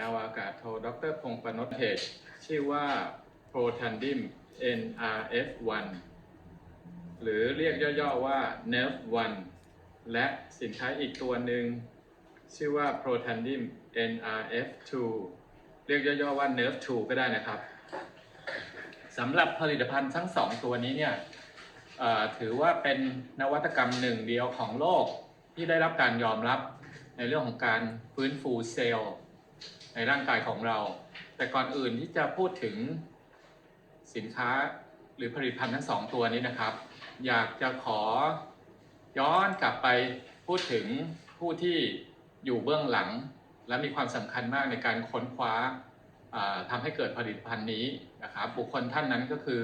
นาวากาศโทดรพงศ์ปนพเพจชื่อว่า Protandim NRF1 หรือเรียกย่อๆว่า NEF1 และสินค้าอีกตัวหนึ่งชื่อว่า Protandim NRF2 เรียกย่อๆว่า NERF2 ก็ได้นะครับสำหรับผลิตภัณฑ์ทั้งสองตัวนี้เนี่ยถือว่าเป็นนวัตกรรมหนึ่งเดียวของโลกที่ได้รับการยอมรับในเรื่องของการฟื้นฟูเซลล์ ในร่างกายของเรา แต่ก่อนอื่นที่จะพูดถึงสินค้าหรือผลิตภัณฑ์ทั้งสองตัวนี้นะครับ อยากจะขอย้อนกลับไปพูดถึงผู้ที่อยู่เบื้องหลัง และมีความสำคัญมากในการค้นคว้าทำให้เกิดผลิตภัณฑ์นี้นะครับ บุคคลท่านนั้นก็คือ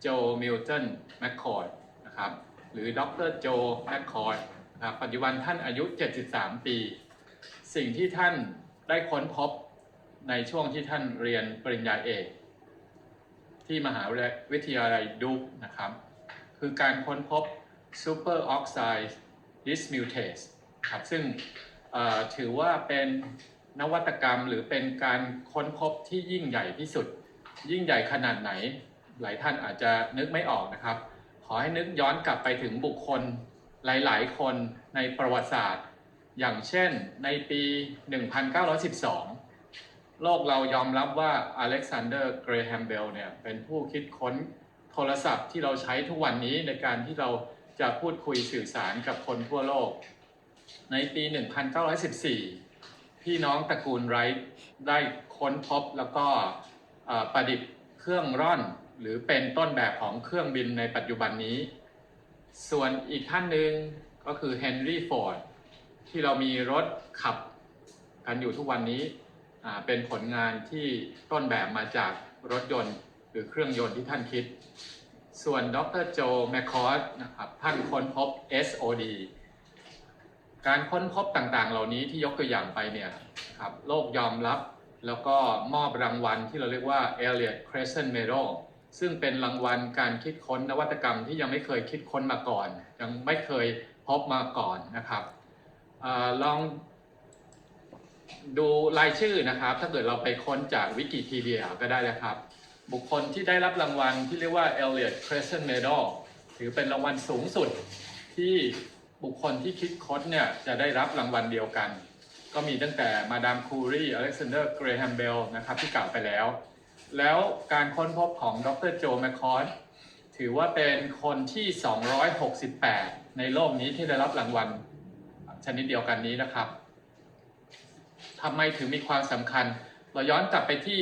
โจมิลตันแมคคอร์ดนะครับหรือดรโจแมคคอร์ดนะครับปัจจุบันท่านอายุ 73 ปี สิ่งที่ท่านได้ค้นพบ ในช่วงที่ท่านเรียนปริญญาเอก ที่มหาวิทยาลัยดุกนะครับ คือการค้นพบ super oxide dismutase ครับซึ่งถือว่าเป็นนวัตกรรมหรือเป็นการค้นพบที่ยิ่งใหญ่ที่สุด ยิ่งใหญ่ขนาดไหน หลายท่านอาจจะนึกไม่ออกนะครับ ขอให้นึกย้อนกลับไปถึงบุคคลหลาย ๆ คนในประวัติศาสตร์ อย่างเช่นในปี 1912 โลกเรายอมรับว่าอเล็กซานเดอร์เกรแฮมเบลเนี่ยเป็นผู้คิดค้นโทรศัพท์ที่เราใช้ทุกวันนี้ในการที่เราจะพูดคุยสื่อสารกับคนทั่วโลก ในปี 1914 พี่น้องตระกูลไรท์ได้ค้นพบแล้วก็ประดิษฐ์เครื่องร่อน หรือเป็นต้นแบบของเครื่องบินในปัจจุบันนี้ ส่วนอีกท่านหนึ่งก็คือเฮนรี่ฟอร์ดที่เรามีรถขับกันอยู่ทุกวันนี้ เป็นผลงานที่ต้นแบบมาจากรถยนต์หรือเครื่องยนต์ที่ท่านคิด ส่วนดรโจแมคคอร์ดนะครับท่านค้นพบ SOD การค้นพบต่างๆ เหล่านี้ที่ยกตัวอย่างไปเนี่ยครับโลกยอมรับแล้วก็มอบรางวัลที่เราเรียกว่า Elliot Crescent Medal ซึ่งเป็นรางวัลการคิดค้นนวัตกรรมที่ยังไม่เคยคิดค้นมาก่อน ยังไม่เคยพบมาก่อนนะครับอลอง ดูรายชื่อนะครับ ถ้าเกิดเราไปค้นจากวิกิพีเดียก็ได้นะครับ บุคคลที่ได้รับรางวัลที่เรียกว่า Elliot Crescent Medal ถือเป็นรางวัลสูงสุดที่บุคคลที่คิดค้นเนี่ยจะได้รับรางวัลเดียวกัน ก็มีตั้งแต่มาดามคูรีอเล็กซานเดอร์เกรแฮมเบลนะครับที่กล่าวไปแล้ว แล้วการค้นพบของดรโจแมคคอร์ถือว่าเป็นคนที่ 268 ในโลกนี้ที่ได้รับรางวัลชนิดเดียวกันนี้นะครับ ทำไมถึงมีความสำคัญ เราย้อนกลับไปที่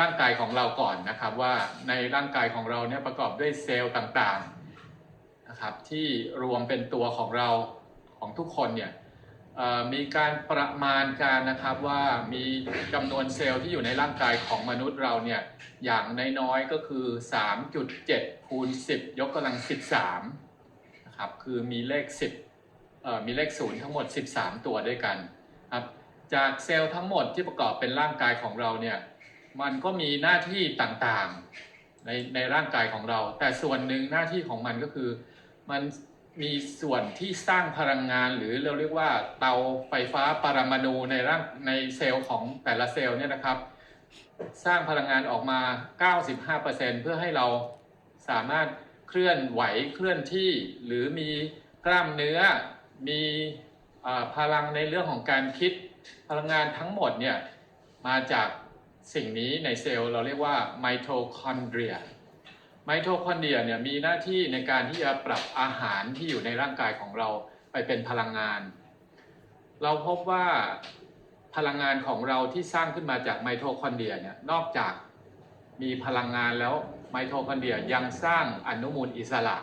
ร่างกายของเราก่อนนะครับ ว่าในร่างกายของเราเนี่ยประกอบด้วยเซลล์ต่างๆนะครับ ที่รวมเป็นตัวของเราของทุกคนเนี่ยมีการประมาณการนะครับว่ามีจำนวนเซลล์ที่อยู่ในร่างกายของมนุษย์เราเนี่ยอย่างน้อยๆก็คือ 3.7คูณ10 ยกกำลัง 13นะครับคือมีเลข 10มีเลข0ทั้งหมด 13 ตัวด้วยกันครับ จากเซลล์ทั้งหมดที่ประกอบเป็นร่างกายของเราเนี่ยมันก็มีหน้าที่ต่างๆในในร่างกายของเรา แต่ส่วนหนึ่งหน้าที่ของมันก็คือ มันมีส่วนที่สร้างพลังงานหรือเราเรียกว่าเตาไฟฟ้าปรมาณูในร่างในเซลล์ของแต่ละเซลล์เนี่ยนะครับ สร้างพลังงานออกมา 95%เพื่อให้เราสามารถเคลื่อนไหวเคลื่อนที่หรือมีกล้ามเนื้อมีอ่าพลังในเรื่องของการคิด พลังงานทั้งหมดเนี่ยมาจากสิ่งนี้ในเซลล์เราเรียกว่าไมโทคอนเดรียไมโทคอนเดรียเนี่ยมีหน้าที่ในการที่จะปรับอาหารที่อยู่ในร่างกายของเราไปเป็นพลังงาน เราพบว่าพลังงานของเราที่สร้างขึ้นมาจากไมโทคอนเดรียเนี่ยนอกจากมีพลังงานแล้วไมโทคอนเดรียยังสร้างอนุมูลอิสระ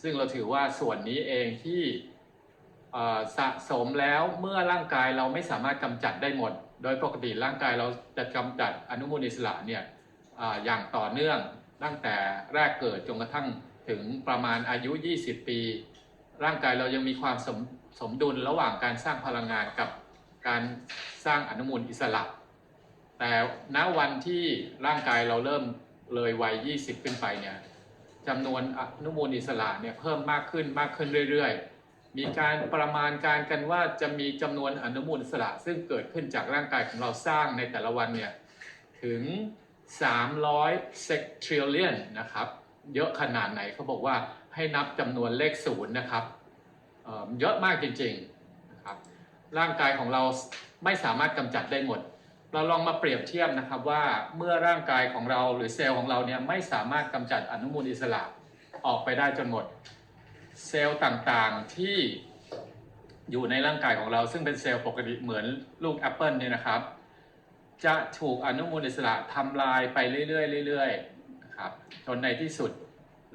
ซึ่งเราถือว่าส่วนนี้เองที่ สะสมแล้วเมื่อร่างกายเราไม่สามารถกำจัดได้หมด โดยปกติร่างกายเราจะกำจัดอนุมูลอิสระเนี่ยออย่างต่อเนื่องตั้งแต่แรกเกิดจนกระทั่งถึงประมาณอายุ 20 ปี ร่างกายเรายังมีความสมสมดุลระหว่างการสร้างพลังงานกับการสร้างอนุมูลอิสระ แต่ณวันที่ร่างกายเราเริ่มเลยวัย 20 ขึ้นไปเนี่ยจำนวนอนุมูลอิสระเนี่ยเพิ่มมากขึ้นมากขึ้นเรื่อยๆ มีการประมาณการกันว่าจะมีจำนวนอนุมูลอิสระซึ่งเกิดขึ้นจากร่างกายของเราสร้างในแต่ละวันเนี่ยถึง 300 sectrillion นะครับ เยอะขนาดไหนเขาบอกว่าให้นับจำนวนเลขศูนย์นะครับเเยอะมากจริงๆนะครับร่างกายของเราไม่สามารถกำจัดได้หมด เราลองมาเปรียบเทียบนะครับว่าเมื่อร่างกายของเราหรือเซลล์ของเราเนี่ยไม่สามารถกำจัดอนุมูลอิสระออกไปได้จนหมด เซลล์ต่างๆที่อยู่ในร่างกายของเราซึ่งเป็นเซลล์ปกติเหมือนลูกแอปเปิลเนี่ยนะครับ จะถูกอนุมูลอิสระทำลายไปเรื่อยๆเรื่อยๆนะครับจนในที่สุด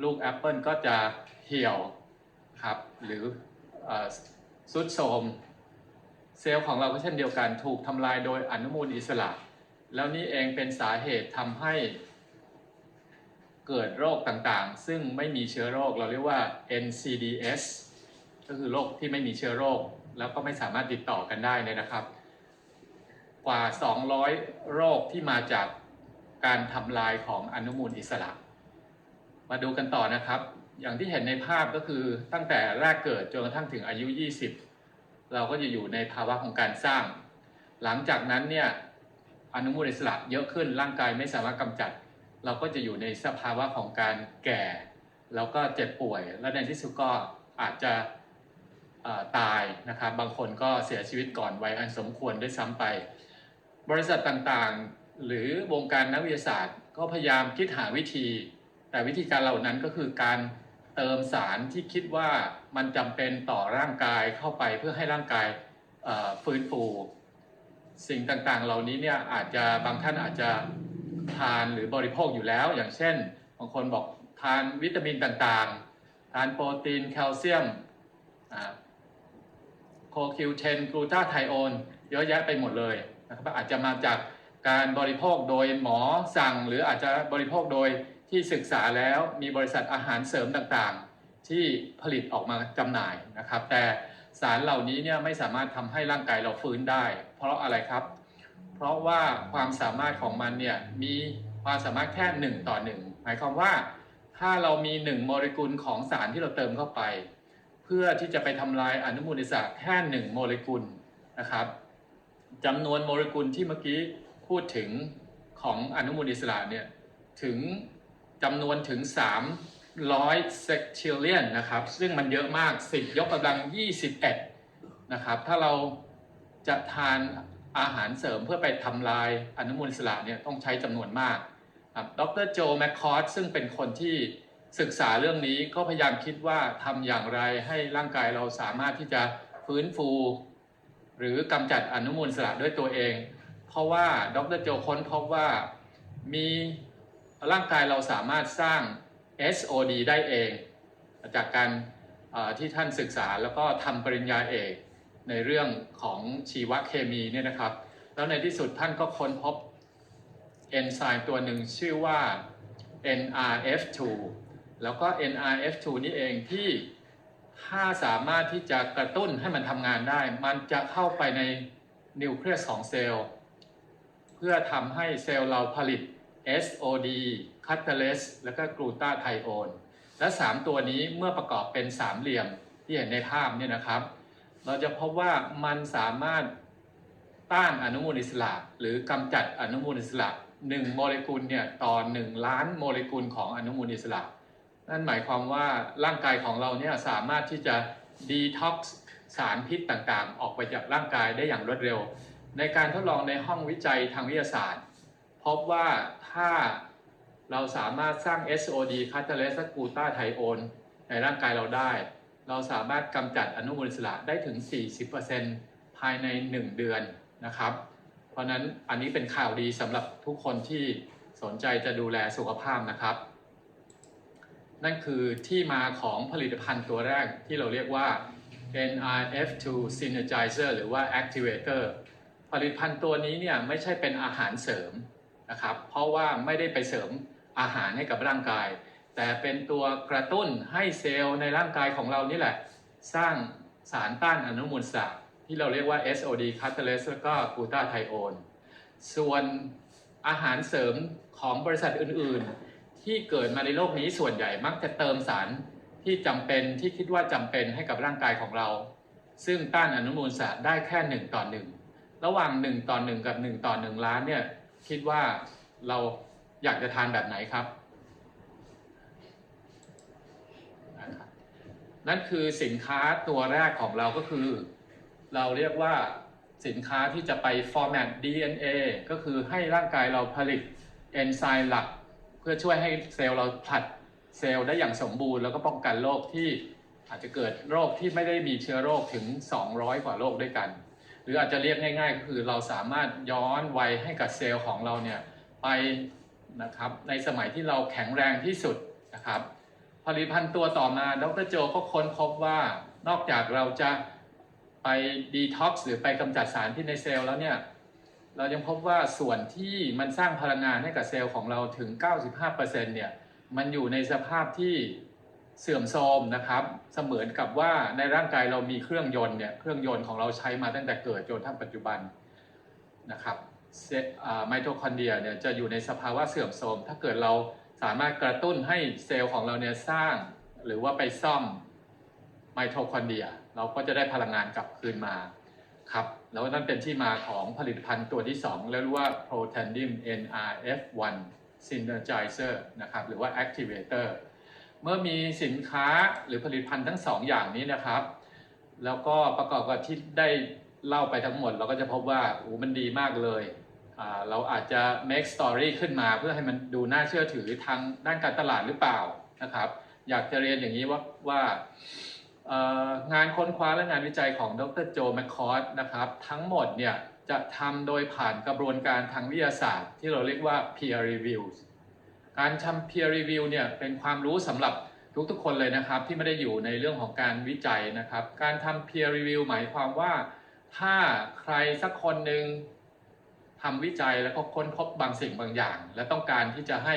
ลูกแอปเปิลก็จะเหี่ยวครับหรือสุดโทมเซลล์ของเราก็เช่นเดียวกันถูกทำลายโดยอนุมูลอิสระ แล้วนี่เองเป็นสาเหตุทำให้ เกิดโรคต่างๆ ซึ่งไม่มีเชื้อโรคเราเรียกว่า NCDs ก็คือโรคที่ไม่มีเชื้อโรค แล้วก็ไม่สามารถติดต่อกันได้เลยนะครับ กว่า 200 โรคที่มาจากการทำลายของอนุมูลอิสระ มาดูกันต่อนะครับ อย่างที่เห็นในภาพก็คือตั้งแต่แรกเกิดจนกระทั่งถึงอายุ 20 เราก็จะอยู่ในภาวะของการสร้าง หลังจากนั้นเนี่ยอนุมูลอิสระเยอะขึ้นร่างกายไม่สามารถกำจัด เราก็จะอยู่ในสภาวะของการแก่ แล้วก็เจ็บป่วย และในที่สุดก็อาจจะตายนะครับ บางคนก็เสียชีวิตก่อนวัยอันสมควรด้วยซ้ำไป บริษัทต่างๆ หรือวงการนักวิทยาศาสตร์ ก็พยายามคิดหาวิธี แต่วิธีการเหล่านั้นก็คือการเติมสารที่คิดว่ามันจำเป็นต่อร่างกายเข้าไปเพื่อให้ร่างกายฟื้นฟู สิ่งต่างๆ เหล่านี้เนี่ยอาจจะบางท่านอาจจะ ทานหรือบริโภคอยู่แล้ว อย่างเช่นบางคนบอกทานวิตามินต่างๆ ทานโปรตีนแคลเซียมโคคิวเทนกลูตาไทโอนเยอะแยะไปหมดเลยนะครับอาจจะมาจากการบริโภคโดยหมอสั่ง หรืออาจจะบริโภคโดยที่ศึกษาแล้วมีบริษัทอาหารเสริมต่างๆ ที่ผลิตออกมาจำหน่ายนะครับ แต่สารเหล่านี้เนี่ยไม่สามารถทำให้ร่างกายเราฟื้นได้ เพราะอะไรครับ เพราะว่าความสามารถของมันเนี่ยมีความสามารถแค่หนึ่งต่อหนึ่งหมายความว่า ถ้าเรามีหนึ่งโมเลกุลของสารที่เราเติมเข้าไป เพื่อที่จะไปทำลายอนุมูลอิสระแค่หนึ่งโมเลกุลนะครับจำนวนโมเลกุลที่เมื่อกี้พูดถึงของอนุมูลอิสระเนี่ยถึงจำนวนถึง 300เซกเทเลียนนะครับ ซึ่งมันเยอะมาก 10 ยกกำลัง 21 นะครับ ถ้าเราจะทาน อาหารเสริมเพื่อไปทำลายอนุมูลอิสระเนี่ยต้องใช้จำนวนมากดรโจแมคคอร์ดซึ่งเป็นคนที่ศึกษาเรื่องนี้ก็พยายามคิดว่าทำอย่างไรให้ร่างกายเราสามารถที่จะฟื้นฟู หรือกำจัดอนุมูลอิสระด้วยตัวเอง เพราะว่าดรโจค้นพบว่ามีร่างกายเราสามารถสร้าง SOD ได้เอง จากการที่ท่านศึกษาแล้วก็ทำปริญญาเอก ในเรื่องของชีวเคมีเนี่ยนะครับ แล้วในที่สุดท่านก็ค้นพบเอนไซม์ตัวหนึ่งชื่อว่า NRF2 แล้วก็ NRF2 นี่เองที่ถ้าสามารถที่จะกระตุ้นให้มันทำงานได้ มันจะเข้าไปในนิวเคลียสของเซลล์เพื่อทำให้เซลล์เราผลิต SOD คาตาเลสแล้วก็กลูตาไทโอนและ 3 ตัวนี้เมื่อประกอบเป็นสามเหลี่ยมที่เห็นในภาพเนี่ยนะครับ เราจะพบว่ามันสามารถต้านอนุมูลอิสระ หรือกำจัดอนุมูลอิสระ1โมเลกุลเนี่ยต่อ1ล้านโมเลกุลของอนุมูลอิสระ นั่นหมายความว่าร่างกายของเราเนี่ยสามารถที่จะดีท็อกซ์สารพิษต่างๆ ออกไปจากร่างกายได้อย่างรวดเร็ว ในการทดลองในห้องวิจัยทางวิทยาศาสตร์ พบว่าถ้าเราสามารถสร้าง SOD คาตาเลสกูตาไทโอนในร่างกายเราได้ เราสามารถกำจัดอนุมูลอิสระได้ถึง 40%ภายใน 1 เดือนนะครับ เพราะนั้นอันนี้เป็นข่าวดีสำหรับทุกคนที่สนใจจะดูแลสุขภาพนะครับ นั่นคือที่มาของผลิตภัณฑ์ตัวแรกที่เราเรียกว่า NRF2 Synergizer หรือว่า Activator ผลิตภัณฑ์ตัวนี้เนี่ยไม่ใช่เป็นอาหารเสริมนะครับ เพราะว่าไม่ได้ไปเสริมอาหารให้กับร่างกาย แต่เป็นตัวกระตุ้นให้เซลล์ในร่างกายของเรานี่แหละ สร้างสารต้านอนุมูลอิสระที่เราเรียกว่า SOD catalase แล้วก็กูตาไทโอนส่วนอาหารเสริมของบริษัทอื่นๆ ที่เกิดมาในโลกนี้ส่วนใหญ่มักจะเติมสารที่จำเป็นที่คิดว่าจำเป็นให้กับร่างกายของเรา ซึ่งต้านอนุมูลอิสระได้แค่หนึ่งต่อหนึ่งระหว่างหนึ่งต่อหนึ่งกับหนึ่งต่อหนึ่งล้านเนี่ยคิดว่าเราอยากจะทานแบบไหนครับ นั่นคือสินค้าตัวแรกของเราก็คือ เราเรียกว่าสินค้าที่จะไป format DNA ก็คือให้ร่างกายเราผลิตเอนไซม์หลัก เพื่อช่วยให้เซลล์เราผลัดเซลล์ได้อย่างสมบูรณ์แล้วก็ป้องกันโรคที่อาจจะเกิดโรคที่ไม่ได้มีเชื้อโรคถึง 200 กว่าโรคด้วยกัน หรืออาจจะเรียกง่าย ๆ ก็คือเราสามารถย้อนวัยให้กับเซลล์ของเราเนี่ยไปนะครับในสมัยที่เราแข็งแรงที่สุดนะครับ ผลิตภัณฑ์ตัวต่อมา ดรโจก็ค้นพบว่านอกจากเราจะไปดีท็อกซ์หรือไปกำจัดสารพิษในเซลล์แล้วเนี่ย เรายังพบว่าส่วนที่มันสร้างพลังงานให้กับเซลล์ของเราถึง 95%เนี่ย มันอยู่ในสภาพที่เสื่อมโทรมนะครับ เสมือนกับว่าในร่างกายเรามีเครื่องยนต์เนี่ย เครื่องยนต์ของเราใช้มาตั้งแต่เกิดจนทั้งปัจจุบันนะครับไมโทคอนเดรียเนี่ยจะอยู่ในสภาวะเสื่อมโทรมถ้าเกิดเรา สามารถกระตุ้นให้เซลล์ของเราเนี่ยสร้าง หรือว่าไปซ่อมไมโทคอนเดรีย เราก็จะได้พลังงานกลับคืนมาครับ แล้วนั่นเป็นที่มาของผลิตภัณฑ์ตัวที่ 2 แล้วเรียกว่า Protandim NRF1 Synergizer นะครับ หรือว่า Activator เมื่อมีสินค้าหรือผลิตภัณฑ์ทั้ง 2 อย่างนี้นะครับ แล้วก็ประกอบกับที่ได้เล่าไปทั้งหมด เราก็จะพบว่าโอ้มันดีมากเลย เราอาจจะ make story ขึ้นมาเพื่อให้มันดูน่าเชื่อถือทางด้านการตลาดหรือเปล่านะครับ อยากจะเรียนอย่างนี้ว่าว่างานค้นคว้าและงานวิจัยของดรโจแมคคอร์ดนะครับทั้งหมดเนี่ยจะทำโดยผ่านกระบวนการทางวิทยาศาสตร์ ที่เราเรียกว่า peer review การทำ peer review เนี่ยเป็นความรู้สำหรับทุกๆคนเลยนะครับที่ไม่ได้อยู่ในเรื่องของการวิจัยนะครับ การทำ peer review หมายความว่าถ้าใครสักคนหนึ่ง ทำวิจัยแล้วก็ค้นพบบางสิ่งบางอย่าง และต้องการที่จะให้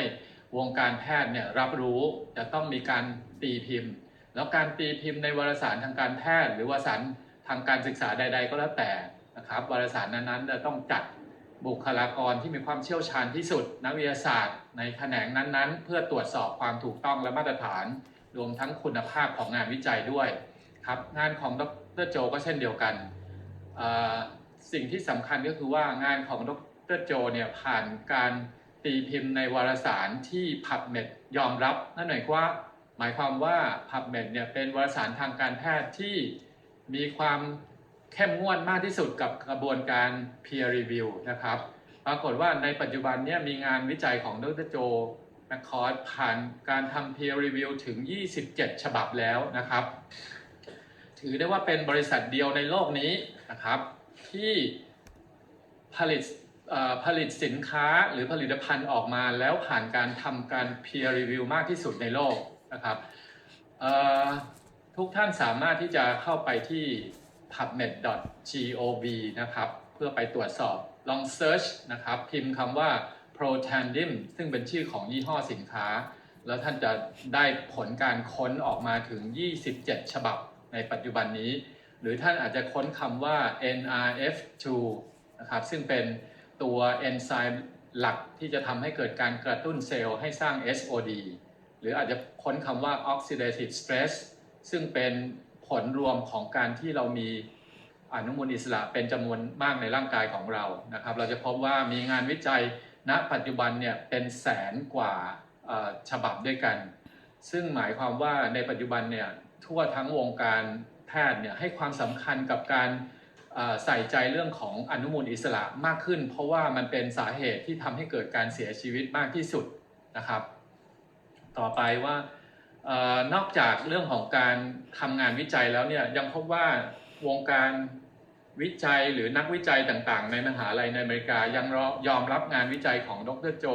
วงการแพทย์เนี่ยรับรู้จะต้องมีการตีพิมพ์ แล้วการตีพิมพ์ในวารสารทางการแพทย์ หรือวารสารทางการศึกษาใด ๆ ก็แล้วแต่นะครับวารสารนั้นๆจะต้องจัดบุคลากรที่มีความเชี่ยวชาญที่สุด นักวิทยาศาสตร์ ในแขนงนั้นๆ เพื่อตรวจสอบความถูกต้องและมาตรฐาน รวมทั้งคุณภาพของงานวิจัยด้วยครับงานของดรโจก็เช่นเดียวกันอ สิ่งที่สำคัญก็คือว่างานของดรโจเนี่ยผ่านการตีพิมพ์ในวารสารที่ PubMed ยอมรับ นั่นหมายความว่าหมายความว่า PubMed เนี่ยเป็นวารสารทางการแพทย์ที่มีความเข้มงวดมากที่สุดกับกระบวนการ peer review นะครับ ปรากฏว่าในปัจจุบันเนี่ยมีงานวิจัยของดรโจแมคคอร์ดผ่านการทำ peer review ถึง 27 ฉบับแล้วนะครับ ถือได้ว่าเป็นบริษัทเดียวในโลกนี้นะครับ ที่ผลิตผลิตสินค้าหรือผลิตภัณฑ์ออกมาแล้วผ่านการทำการ peer review มากที่สุดในโลกนะครับทุกท่านสามารถที่จะเข้าไปที่ pubmed.gov นะครับ เพื่อไปตรวจสอบลอง search นะครับ พิมพ์คำว่า Protandim ซึ่งเป็นชื่อของยี่ห้อสินค้า แล้วท่านจะได้ผลการค้นออกมาถึง 27 ฉบับในปัจจุบันนี้ หรือท่านอาจจะค้นคำว่า NRF2 นะครับซึ่งเป็นตัวเอนไซม์หลักที่จะทำให้เกิดการกระตุ้นเซลล์ให้สร้าง SOD หรืออาจจะค้นคำว่า oxidative stress ซึ่งเป็นผลรวมของการที่เรามีอนุมูลอิสระเป็นจำนวนมากในร่างกายของเรานะครับ เราจะพบว่ามีงานวิจัยณปัจจุบันเนี่ยเป็นแสนกว่าฉบับด้วยกัน ซึ่งหมายความว่าในปัจจุบันเนี่ยทั่วทั้งวงการ แพทย์เนี่ยให้ความสำคัญกับการใส่ใจเรื่องของอนุมูลอิสระมากขึ้น เพราะว่ามันเป็นสาเหตุที่ทำให้เกิดการเสียชีวิตมากที่สุดนะครับ ต่อไปว่าออนอกจากเรื่องของการทำงานวิจัยแล้วเนี่ยยังพบว่าวงการวิจัยหรือนักวิจัยต่างๆ ในมหาลัยในอเมริกายังยอมรับงานวิจัยของดรโจ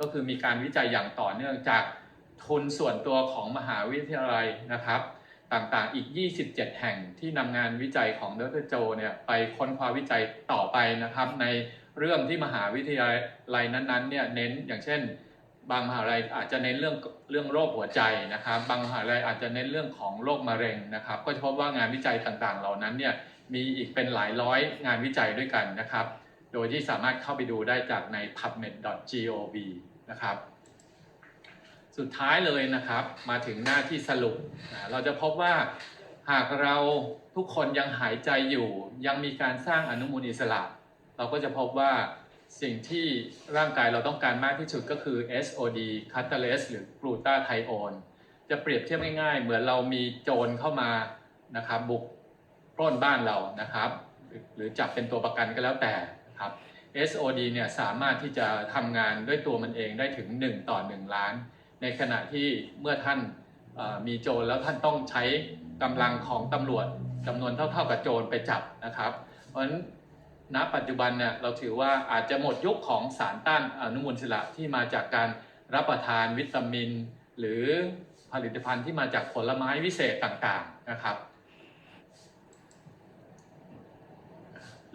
ก็คือมีการวิจัยอย่างต่อเนื่องจากทุนส่วนตัวของมหาวิทยาลัยนะครับ ต่างๆ อีก 27 แห่งที่นำงานวิจัยของดรโจเนี่ยไปค้นคว้าวิจัยต่อไปนะครับ ในเรื่องที่มหาวิทยาลัยนั้นๆเนี่ยเน้นอย่างเช่น บางมหาลัยอาจจะเน้นเรื่องเรื่องโรคหัวใจนะครับ บางมหาลัยอาจจะเน้นเรื่องของโรคมะเร็งนะครับ ก็จะพบว่างานวิจัยต่างๆ เหล่านั้นเนี่ยมีอีกเป็นหลายร้อยงานวิจัยด้วยกันนะครับ โดยที่สามารถเข้าไปดูได้จากใน pubmed.gov นะครับ สุดท้ายเลยนะครับ มาถึงหน้าที่สรุป เราจะพบว่าหากเราทุกคนยังหายใจอยู่ ยังมีการสร้างอนุมูลอิสระ เราก็จะพบว่าสิ่งที่ร่างกายเราต้องการมากที่สุดก็คือ SOD catalase หรือกลูตาไทโอนจะเปรียบเทียบง่ายๆ เหมือนเรามีโจรเข้ามานะครับบุกปล้นบ้านเรานะครับ หรือหรือจับเป็นตัวประกันก็แล้วแต่ครับ SOD เนี่ยสามารถที่จะทำงานด้วยตัวมันเองได้ถึง 1 ต่อ 1 ล้าน ในขณะที่เมื่อท่านมีโจรแล้วท่านต้องใช้กำลังของตำรวจจำนวนเท่า ๆกับโจรไปจับนะครับ เพราะฉะนั้นณปัจจุบันเนี่ยเราถือว่าอาจจะหมดยุคของสารต้านอนุมูลอิสระที่มาจากการรับประทานวิตามิน หรือผลิตภัณฑ์ที่มาจากผลไม้วิเศษต่างๆนะครับ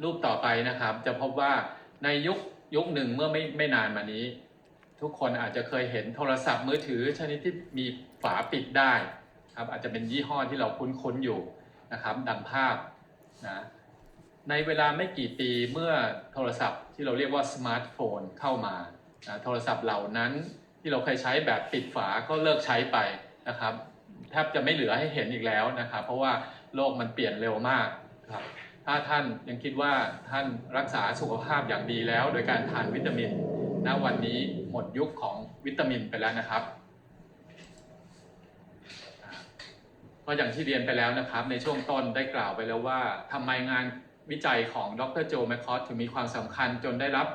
รูปต่อไปนะครับจะพบว่าในยุคยุคหนึ่งเมื่อไม่ไม่นานมานี้ ทุกคนอาจจะเคยเห็นโทรศัพท์มือถือชนิดที่มีฝาปิดได้ครับอาจจะเป็นยี่ห้อที่เราคุ้นๆอยู่นะครับ ดังภาพนะในเวลาไม่กี่ปีเมื่อโทรศัพท์ที่เราเรียกว่าสมาร์ทโฟนเข้ามานะโทรศัพท์เหล่านั้นที่เราเคยใช้แบบปิดฝาก็เลิกใช้ไปนะครับแทบจะไม่เหลือให้เห็นอีกแล้วนะครับ เพราะว่าโลกมันเปลี่ยนเร็วมากครับถ้าท่านยังคิดว่าท่านรักษาสุขภาพอย่างดีแล้ว โดยการทานวิตามิน ณวันนี้หมดยุคของวิตามินไปแล้วนะครับ ก็อย่างที่เรียนไปแล้วนะครับ ในช่วงต้นได้กล่าวไปแล้วว่าทำไมงานวิจัยของดรโจแมคคอสถึงมีความสำคัญจนได้รับ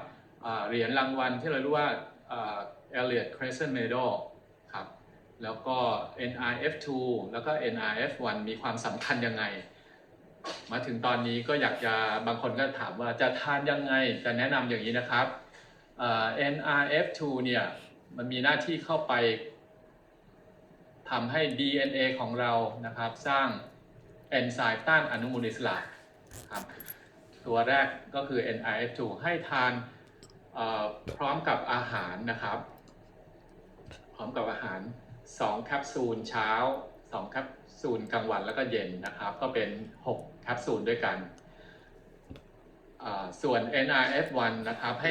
เหรียญรางวัลที่เราเรียกว่าเอเลียดคร s เซน Medal ครับแล้วก็ NRF2 แล้วก็ NRF1 มีความสำคัญยังไง มาถึงตอนนี้ก็อยากจะบางคนก็ถามว่าจะทานยังไง จะแนะนำอย่างนี้นะครับ NRF2 เนี่ยมันมีหน้าที่เข้าไปทำให้ DNA ของเรานะครับ สร้างเอนไซม์ต้านอนุมูลอิสระครับตัวแรกก็คือ NRF2 ให้ทานพร้อมกับอาหารนะครับ พร้อมกับอาหาร 2 แคปซูลเช้า 2 แคปซูลกลางวันแล้วก็เย็นนะครับ ก็เป็น 6 แคปซูลด้วยกัน ส่วน NRF1 นะครับให้